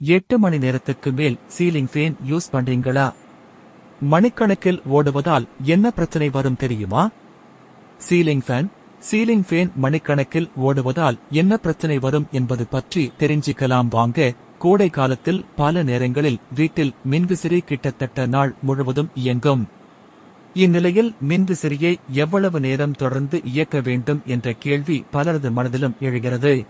எட்டு மணி நேரத்துக்கு மேல் சீலிங் ஃபேன் யூஸ் பண்றீங்களா? மணிக்கணக்கில் ஓடுவதால் என்ன பிரச்சனை வரும் தெரியுமா? சீலிங் ஃபேன் சீலிங் ஃபேன் மணிக்கணக்கில் ஓடுவதால் என்ன பிரச்சனை வரும் என்பது பற்றி தெரிஞ்சிக்கலாம் வாங்க. கோடை காலத்தில் பல நேரங்களில் வீட்டில் மின்விசிறி கிட்டத்தட்ட நாள் முழுவதும் இயங்கும். இந்நிலையில் மின்விசிறியை எவ்வளவு நேரம் தொடர்ந்து இயக்க வேண்டும் என்ற கேள்வி பலரது மனதிலும் எழுகிறது.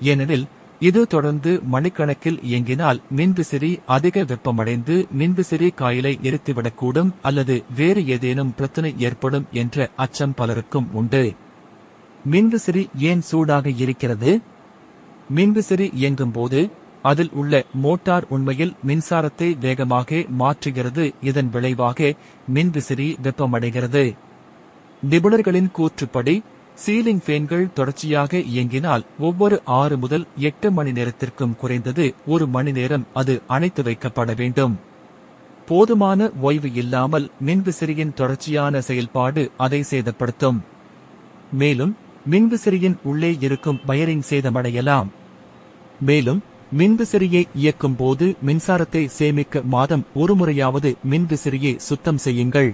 ஏனெனில் இது தொடர்ந்து மணிக்கணக்கில் இயங்கினால் மின்விசிறி அதிக வெப்பமடைந்து மின்விசிறி காயிலை எரித்துவிடக்கூடும் அல்லது வேறு ஏதேனும் பிரச்சனை ஏற்படும் என்ற அச்சம் பலருக்கும் உண்டு. மின்விசிறி ஏன் சூடாக இருக்கிறது? மின்விசிறி இயங்கும் போது அதில் உள்ள மோட்டார் உண்மையில் மின்சாரத்தை வேகமாக மாற்றுகிறது. இதன் விளைவாக மின்விசிறி வெப்பமடைகிறது. நிபுணர்களின் கூற்றுப்படி சீலிங் ஃபேன்கள் தொடர்ச்சியாக இயங்கினால் ஒவ்வொரு ஆறு முதல் எட்டு மணி நேரத்திற்கும் குறைந்தது ஒரு மணி நேரம் அது அணைத்து வைக்கப்பட வேண்டும். போதுமான ஓய்வு இல்லாமல் மின்விசிறியின் தொடர்ச்சியான செயல்பாடு அதை சேதப்படுத்தும். மேலும் மின்விசிறியின் உள்ளே இருக்கும் வயரிங் சேதமடையலாம். மேலும் மின்விசிறியை இயக்கும் போது மின்சாரத்தை சேமிக்க மாதம் ஒருமுறையாவது மின்விசிறியை சுத்தம் செய்யுங்கள்.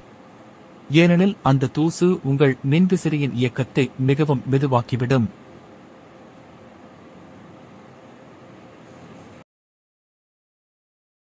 ஏனெனில் அந்த தூசு உங்கள் மின்விசிறியின் இயக்கத்தை மிகவும் மெதுவாக்கிவிடும்.